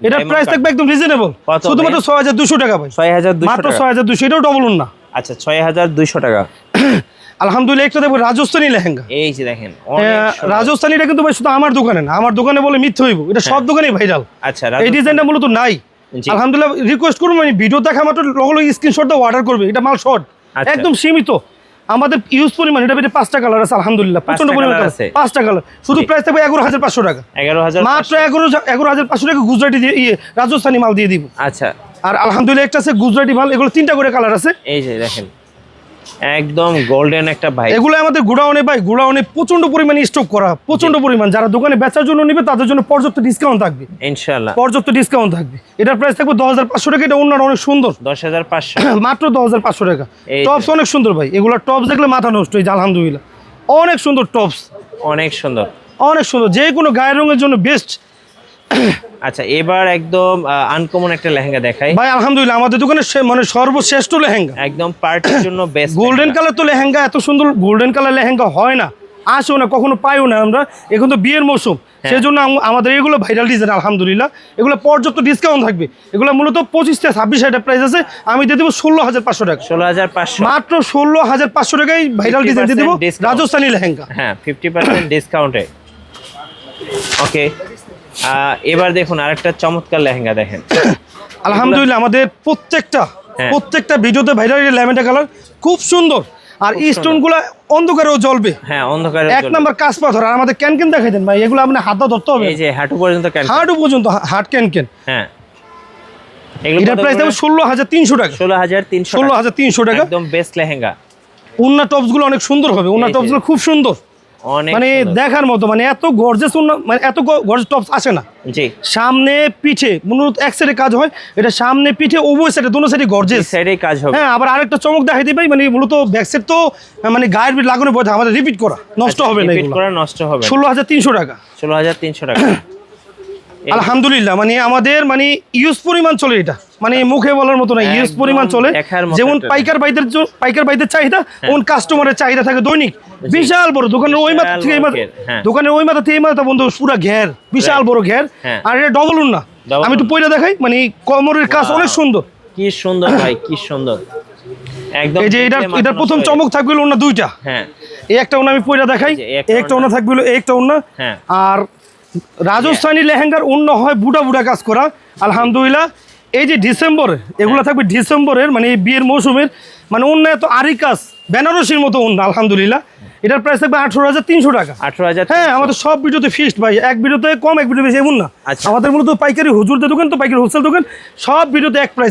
এটার প্রাইস থাকবে একদম রিজনেবল শুধুমাত্র ছয় হাজার দুশো টাকা ভাই। ছয় হাজার দুশো মাত্র ছয় হাজার দুশো এটাও ডবল না। আচ্ছা ছয় হাজার দুইশো টাকা। আলহামদুলিল্লাহ একটা দেখব রাজস্থানী লেহেঙ্গা। এই যে দেখেন হ্যাঁ, রাজস্থানীটা কিন্তু ভাই শুধু আমার দোকানে না আমার দোকানে বলে মিথ্যে হইব। এটা সব দোকানেই ভাইরাল আচ্ছা এই ডিজাইনটা মূলত নাই। আলহামদুলিল্লাহ রিকোয়েস্ট করব মানে ভিডিও দেখা মাত্র লগলো স্ক্রিনশট দিয়ে অর্ডার করবে। এটা মাল শর্ট আচ্ছা। একদম সীমিত। আমাদের ইউজ পরিমাণ এটা বেটে পাঁচটা কালার আছে আলহামদুলিল্লাহ পাঁচটা প্রচণ্ড পরিমাণ। আছে? পাঁচটা কালার শুধু প্রাইস থাকবে এগারো হাজার পাঁচশো টাকা। এগারো হাজার মাত্র এগারো এগারো হাজার পাঁচশো টাকা গুজরাটি দিয়ে ইয়ে রাজস্থানী মাল দিয়ে দিব। আচ্ছা। আর আলহামদুলিল্লাহ একটা আছে গুজরাটি মাল এগুলো তিনটা করে কালার আছে। এই যে দেখেন। একদম গোল্ডেন একটা ভাই এগুলো আমাদের গোডাউনে ভাই গোডাউনে প্রচণ্ড পরিমাণে স্টক করা প্রচণ্ড পরিমাণ। যারা দোকানে বেচার জন্য নেবে তাদের জন্য পর্যাপ্ত ডিসকাউন্ট থাকবে। ইনশাল্লাহ পর্যাপ্ত ডিসকাউন্ট থাকবে। এটার প্রাইস থাকবে দশ হাজার পাঁচশো টাকা এটা অন্যান্য অনেক সুন্দর। দশ হাজার পাঁচশো। মাত্র দশ হাজার পাঁচশো টাকা। টপস অনেক সুন্দর ভাই। এগুলো টপস দেখলে মাথা নষ্ট এই যে আলহামদুলিল্লাহ। অনেক সুন্দর টপস অনেক সুন্দর। অনেক সুন্দর। যে কোনো গায়ের রঙের জন্য বেস্ট আচ্ছা এবার একদম আনকমন একটা লেহেঙ্গা দেখাই। ভাই আলহামদুলিল্লাহ আমাদের দোকানে মানে সর্বশ্রেষ্ঠ লেহেঙ্গা। একদম পার্টির জন্য বেস্ট গোল্ডেন কালার তো লেহেঙ্গা এত সুন্দর গোল্ডেন কালার লেহেঙ্গা হয় না। আসেও না কখনো পাইও না আমরা। এখন তো বিয়ের মৌসুম। হ্যাঁ। সেই জন্য আমাদের এগুলো ভাইরাল ডিজাইন আলহামদুলিল্লাহ। এগুলো পর্যাপ্ত ডিসকাউন্ট থাকবে। এগুলো মূলত পঁচিশ থেকে ছাব্বিশ হাজার প্রাইস আছে। আমি দিয়ে দেবো ষোলো হাজার পাঁচশো টাকা। ষোলো হাজার পাঁচশো। মাত্র ষোলো হাজার পাঁচশো টাকায় ভাইরাল ডিজাইন দিয়ে দেবো 50% রাজস্থানী লেহেঙ্গা। হ্যাঁ ফিফটি পার্সেন্ট ডিসকাউন্টে ওকে এবার দেখুন আরেকটা চমৎকার লেহেঙ্গা দেখেন। আলহামদুলিল্লাহ আমাদের প্রত্যেকটা হ্যাঁ। প্রত্যেকটা ভিডিওতে ভাইরাল ল্যাভেন্ডার কালার খুব সুন্দর। আর স্টোনগুলো অন্ধকারেও জ্বলবে। হ্যাঁ অন্ধকারে এক নম্বর কাজ পাথর আর আমাদের ক্যান ক্যান দেখাই দেন ভাই এগুলো আপনি হাতটা ধরতে হবে। এই যে হাঁটু পর্যন্ত হাঁটু পর্যন্ত হাট ক্যান ক্যান হ্যাঁ। এগুলো এটার প্রাইস দেবো ষোলো হাজার তিনশো টাকা। ষোলো হাজার তিনশো ষোলো হাজার তিনশো টাকা। একদম বেস্ট লেহেঙ্গা। উন্না টপসগুলো অনেক সুন্দর হবে উন্না এই টপসগুলো খুব সুন্দর। মানে দেখার মতো মানে এত গর্জেস মানে এত গর্জেস টপস আসে না। জি। সামনে পিঠে মূলত এক সাইডে কাজ হয় এটা সামনে পিঠে উভয় সাইডে দুটো সাইডে গর্জেস সাইডে কাজ হবে। হ্যাঁ আবার আরেকটা চমক দেখাই দিই মানে মূলত ব্যাক সাইড তো মানে গায়ের লাগানো পড়ে আমাদের রিপিট করা নষ্ট হবে না রিপিট করা নষ্ট হবে ষোলো হাজার তিনশো টাকা। ষোলো হাজার তিনশো টাকা। আলহামদুলিল্লাহ মানে আমাদের মানে ইউজ পরিমাণ চলে এটা। মানে মুখে বলার মতো না ইউজ পরিমাণ চলে। যেমন হ্যাঁ। পাইকার বাইদের পাইকার বাইদের চাহিদা তেমন কাস্টমারের চাহিদা থাকে দৈনিক। বিশাল বড় দোকানের ওই মাথা থেকে এই মাথা হ্যাঁ। দোকানের ওই মাথা থেকে এই মাথা বন্ধু পুরো ঘের বিশাল বড় ঘের। হ্যাঁ। আর এটা ডবল না। আমি একটু। পয়লা দেখাই মানে কোমরের কাজ অনেক সুন্দর। কি সুন্দর ভাই কি সুন্দর। একদম এই যে মাথা এটার প্রথম চমক থাকবে ওনা দুইটা। হ্যাঁ। এই একটা ওনা আমি পয়লা দেখাই একটা। ওনা থাকবে একটা ওনা হ্যাঁ। আর রাজস্থানী লেহেঙ্গার অন্য হয় বুড়া বুড়া কাজ করা আলহামদুলিল্লাহ। এই যে ডিসেম্বর এগুলো থাকবে ডিসেম্বরের মানে এই বিয়ের মৌসুমের মানে অন্য এত আরি কাজ বেনারসির মতো অন্য আলহামদুলিল্লাহ। এটার প্রাইস থাকবে আঠারো হাজার তিনশো টাকা। আঠারো হাজার হ্যাঁ আমাদের সব ভিডিওতে ফিক্সড ভাই এক ভিডিওতে কম এক ভিডিও বেশি এমন না। আচ্ছা। আমাদের মূলত পাইকারি হুজুরদের দোকান তো পাইকারি হোলসেল দোকান সব ভিডিওতে এক প্রাইস